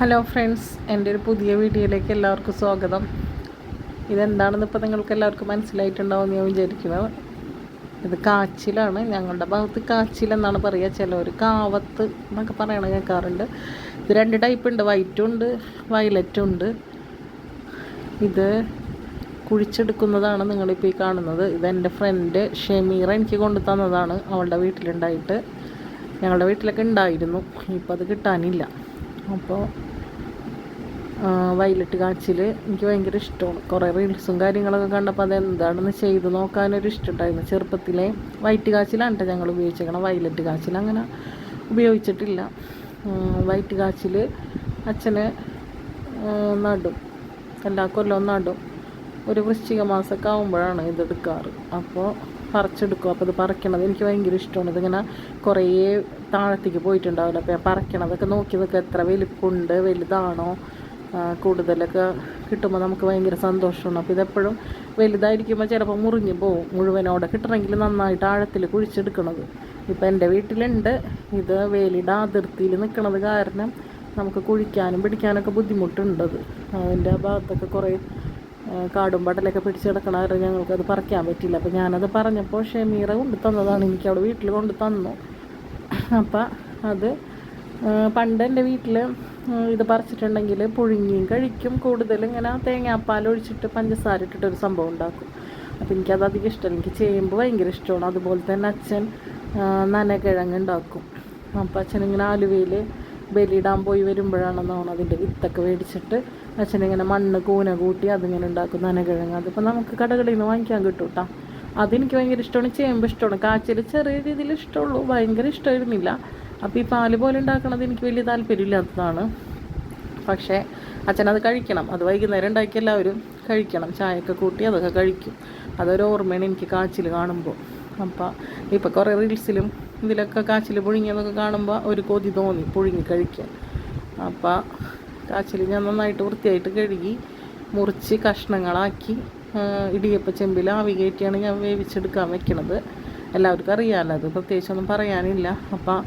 Hello friends എന്റെ ഒരു പുതിയ വീഡിയോയിലേക്ക് എല്ലാവർക്കും സ്വാഗതം. ഇതെന്താണെന്ന് ഇപ്പോൾ നിങ്ങൾക്ക് എല്ലാവർക്കും മനസ്സിലായിട്ടുണ്ടാവും ഞാൻ വിചാരിക്കുന്നത് ഇത് കാച്ചിലാണ്. ഞങ്ങളുടെ ഭാഗത്ത് കാച്ചിൽ എന്നാണ് പറയുക ചിലവർ കാവത്ത് എന്നൊക്കെ പറയണ കേൾക്കാറുണ്ട്. ഇത് രണ്ട് ടൈപ്പ് ഉണ്ട്. വൈറ്റും ഉണ്ട് വയലറ്റും ഉണ്ട്. ഇത് കുഴിച്ചെടുക്കുന്നതാണ് നിങ്ങളിപ്പോൾ ഈ കാണുന്നത്. ഇതെന്റെ ഫ്രണ്ട് ഷെമീറ എനിക്ക് കൊണ്ടു തന്നതാണ് അവളുടെ വീട്ടിലുണ്ടായിട്ട്. ഞങ്ങളുടെ വീട്ടിലൊക്കെ ഉണ്ടായിരുന്നു. ഇപ്പോൾ അത് കിട്ടാനില്ല. അപ്പോൾ വയലറ്റ് കാച്ചിൽ എനിക്ക് ഭയങ്കര ഇഷ്ടമാണ്. കുറേ റീൽസും കാര്യങ്ങളൊക്കെ കണ്ടപ്പോൾ അത് എന്താണെന്ന് ചെയ്ത് നോക്കാനൊരു ഇഷ്ടമുണ്ടായിരുന്നു. ചെറുപ്പത്തിലെ വൈറ്റ് കാച്ചിലാണ് കേട്ടോ ഞങ്ങൾ ഉപയോഗിച്ചേക്കണം. വയലറ്റ് കാച്ചിൽ അങ്ങനെ ഉപയോഗിച്ചിട്ടില്ല. വൈറ്റ് കാച്ചിൽ അച്ഛന് നടും. എല്ലാ കൊല്ലവും നടും. ഒരു വൃശ്ചിക മാസമൊക്കെ ആകുമ്പോഴാണ് ഇതെടുക്കാറ് അപ്പോൾ പറിച്ചെടുക്കും. അപ്പോൾ ഇത് പറിക്കണത് എനിക്ക് ഭയങ്കര ഇഷ്ടമാണ്. ഇതിങ്ങനെ കുറേ താഴത്തേക്ക് പോയിട്ടുണ്ടാവില്ല. അപ്പോൾ ഞാൻ പറിക്കണതൊക്കെ നോക്കി നിൽക്കുക എത്ര വലിപ്പമുണ്ട് വലുതാണോ കൂടുതലൊക്കെ കിട്ടുമ്പോൾ നമുക്ക് ഭയങ്കര സന്തോഷമാണ്. അപ്പോൾ ഇതെപ്പോഴും വലുതായിരിക്കുമ്പോൾ ചിലപ്പോൾ മുറിഞ്ഞ് പോവും. മുഴുവനോടെ കിട്ടണമെങ്കിൽ നന്നായിട്ട് ആഴത്തിൽ കുഴിച്ചെടുക്കണത്. ഇപ്പം എന്റെ വീട്ടിലുണ്ട്. ഇത് വേലിയുടെ അതിർത്തിയിൽ നിൽക്കണത് കാരണം നമുക്ക് കുഴിക്കാനും പിടിക്കാനൊക്കെ ബുദ്ധിമുട്ടുണ്ടത് അതിന്റെ ഭാഗത്തൊക്കെ കുറേ കാടും പടലൊക്കെ പിടിച്ച് കിടക്കണ കാരണം ഞങ്ങൾക്കത് പറിക്കാൻ പറ്റില്ല. അപ്പോൾ ഞാനത് പറഞ്ഞപ്പോൾ ഷെമീറ കൊണ്ട് തന്നതാണ്. എനിക്ക് അവിടെ വീട്ടിൽ കൊണ്ട് തന്നു. അപ്പം അത് പണ്ട് എന്റെ വീട്ടിൽ ഇത് പറിച്ചിട്ടുണ്ടെങ്കിൽ പുഴുങ്ങിയും കഴിക്കും. കൂടുതൽ ഇങ്ങനെ തേങ്ങാപ്പാൽ ഒഴിച്ചിട്ട് പഞ്ചസാര ഇട്ടിട്ടൊരു സംഭവം ഉണ്ടാക്കും. അപ്പോൾ എനിക്കത് അധികം ഇഷ്ടമല്ല എനിക്ക് ചേമ്പ് ഭയങ്കര ഇഷ്ടമാണ്. അതുപോലെ തന്നെ അച്ഛൻ നനകിഴങ്ങ് ഉണ്ടാക്കും. അപ്പോൾ അച്ഛൻ ഇങ്ങനെ ആലുവയിൽ ബലിയിടാൻ പോയി വരുമ്പോഴാണെന്നാണ് അതിന്റെ വിത്തൊക്കെ മേടിച്ചിട്ട് അച്ഛനിങ്ങനെ മണ്ണ് കൂന കൂട്ടി അതിങ്ങനെ ഉണ്ടാക്കും നനകിഴങ്ങ് അതിപ്പോൾ നമുക്ക് കടകളിൽ നിന്ന് വാങ്ങിക്കാൻ കിട്ടും കേട്ടോ അതെനിക്ക് ഭയങ്കര ഇഷ്ടമാണ്. ചേമ്പ് ഇഷ്ടമാണ്. കാച്ചിൽ ചെറിയ രീതിയിൽ ഇഷ്ടമുള്ളൂ. ഭയങ്കര ഇഷ്ടമായിരുന്നില്ല. അപ്പോൾ ഈ പാൽ പോലെ ഉണ്ടാക്കണത് എനിക്ക് വലിയ താല്പര്യമില്ലാത്തതാണ്. പക്ഷേ അച്ഛനത് കഴിക്കണം. അത് വൈകുന്നേരം ഉണ്ടാക്കി എല്ലാവരും കഴിക്കണം. ചായയൊക്കെ കൂട്ടി അതൊക്കെ കഴിക്കും. അതൊരു ഓർമ്മയാണ് എനിക്ക് കാച്ചിൽ കാണുമ്പോൾ. അപ്പോൾ ഇപ്പോൾ കുറേ റീൽസിലും ഇതിലൊക്കെ കാച്ചിൽ പുഴുങ്ങിയതൊക്കെ കാണുമ്പോൾ ഒരു കൊതി തോന്നി പുഴുങ്ങി കഴിക്കാൻ. അപ്പോൾ കാച്ചിൽ ഞാൻ നന്നായിട്ട് വൃത്തിയായിട്ട് കഴുകി മുറിച്ച് കഷ്ണങ്ങളാക്കി ഇടിയപ്പ ചെമ്പിൽ ആവി കയറ്റിയാണ് ഞാൻ വേവിച്ചെടുക്കാൻ വെക്കണത്. എല്ലാവർക്കും അറിയാമല്ലോ അത് പ്രത്യേകിച്ചൊന്നും പറയാനില്ല. അപ്പോൾ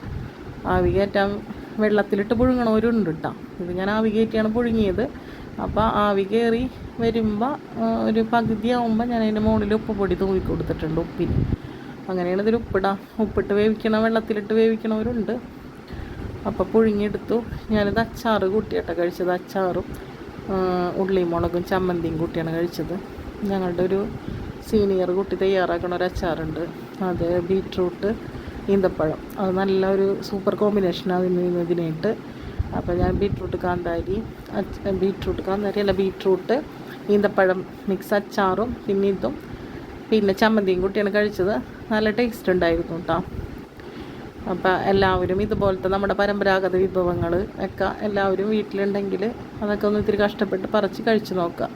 ആവി വെള്ളത്തിലിട്ട് പുഴുങ്ങണവരുണ്ട് കേട്ടോ ഇത് ഞാൻ ആവികേറ്റിയാണ് പുഴുങ്ങിയത്. അപ്പോൾ ആവി കയറി വരുമ്പോൾ ഒരു പകുതി ആകുമ്പോൾ ഞാൻ അതിന്റെ മുകളിൽ ഉപ്പ് പൊടി തൂവി കൊടുത്തിട്ടുണ്ട് ഉപ്പിന്. അങ്ങനെയാണ് ഇതിൽ ഉപ്പിടാം ഉപ്പിട്ട് വേവിക്കണ വെള്ളത്തിലിട്ട് വേവിക്കണവരുണ്ട്. അപ്പോൾ പുഴുങ്ങിയെടുത്തു. ഞാനിത് അച്ചാറ് കൂട്ടിയിട്ടാണ് കഴിച്ചത് അച്ചാറും ഉള്ളിയും മുളകും ചമ്മന്തിയും കൂട്ടിയാണ് കഴിച്ചത്. ഞങ്ങളുടെ ഒരു സീനിയർ കുട്ടി തയ്യാറാക്കണ ഒരു അച്ചാറുണ്ട്. അത് ബീട്രൂട്ട് ഈന്തപ്പഴം. അത് നല്ലൊരു സൂപ്പർ കോമ്പിനേഷനാണ് അതിന് ഇതിനായിട്ട്. അപ്പോൾ ഞാൻ ബീട്രൂട്ട് കാന്താരി ബീട്രൂട്ട് കാന്താരി അല്ല ബീട്രൂട്ട് ഈന്തപ്പഴം മിക്സ് അച്ചാറും പിന്നെ ഇതും. പിന്നെ ചമ്മന്തിയും കൂട്ടിയാണ് കഴിച്ചത്. നല്ല ടേസ്റ്റ് ഉണ്ടായിരുന്നു കേട്ടോ അപ്പോൾ എല്ലാവരും ഇതുപോലത്തെ നമ്മുടെ പരമ്പരാഗത വിഭവങ്ങൾ ഒക്കെ എല്ലാവരും വീട്ടിലുണ്ടെങ്കിൽ അതൊക്കെ ഒന്ന് ഇത്തിരി കഷ്ടപ്പെട്ട് പറിച്ച് കഴിച്ച് നോക്കുക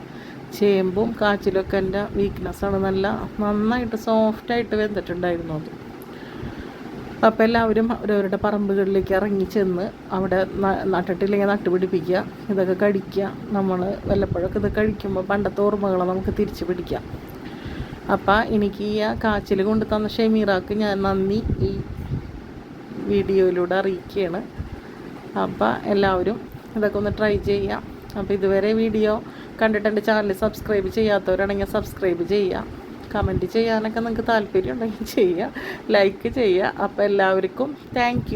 ചേമ്പും കാച്ചിലൊക്കെ എന്റെ വീക്ക്നെസ്സാണ് നല്ല നന്നായിട്ട് സോഫ്റ്റായിട്ട് വെന്തിട്ടുണ്ടായിരുന്നു അത്. അപ്പോൾ എല്ലാവരും അവരവരുടെ പറമ്പുകളിലേക്ക് ഇറങ്ങി ചെന്ന് അവിടെ നട്ടിട്ടില്ലെങ്കിൽ നട്ടുപിടിപ്പിക്കുക ഇതൊക്കെ കഴിക്കുക. നമ്മൾ വല്ലപ്പോഴൊക്കെ ഇത് കഴിക്കുമ്പോൾ പണ്ടത്തെ ഓർമ്മകളെ നമുക്ക് തിരിച്ചു പിടിക്കാം. അപ്പോൾ എനിക്ക് ഈ കാച്ചിൽ കൊണ്ട് തന്ന ഷെമീറാക്ക് ഞാൻ നന്ദി ഈ വീഡിയോയിലൂടെ അറിയിക്കുകയാണ്. അപ്പോൾ എല്ലാവരും ഇതൊക്കെ ഒന്ന് ട്രൈ ചെയ്യാം അപ്പോൾ ഇതുവരെ വീഡിയോ കണ്ടിട്ട് എന്റെ ചാനൽ സബ്സ്ക്രൈബ് ചെയ്യാത്തവരാണെങ്കിൽ സബ്സ്ക്രൈബ് ചെയ്യുക. കമന്റ് ചെയ്യാനൊക്കെ നിങ്ങൾക്ക് താല്പര്യം ഉണ്ടെങ്കിൽ ചെയ്യുക ലൈക്ക് ചെയ്യുക അപ്പോൾ എല്ലാവർക്കും താങ്ക്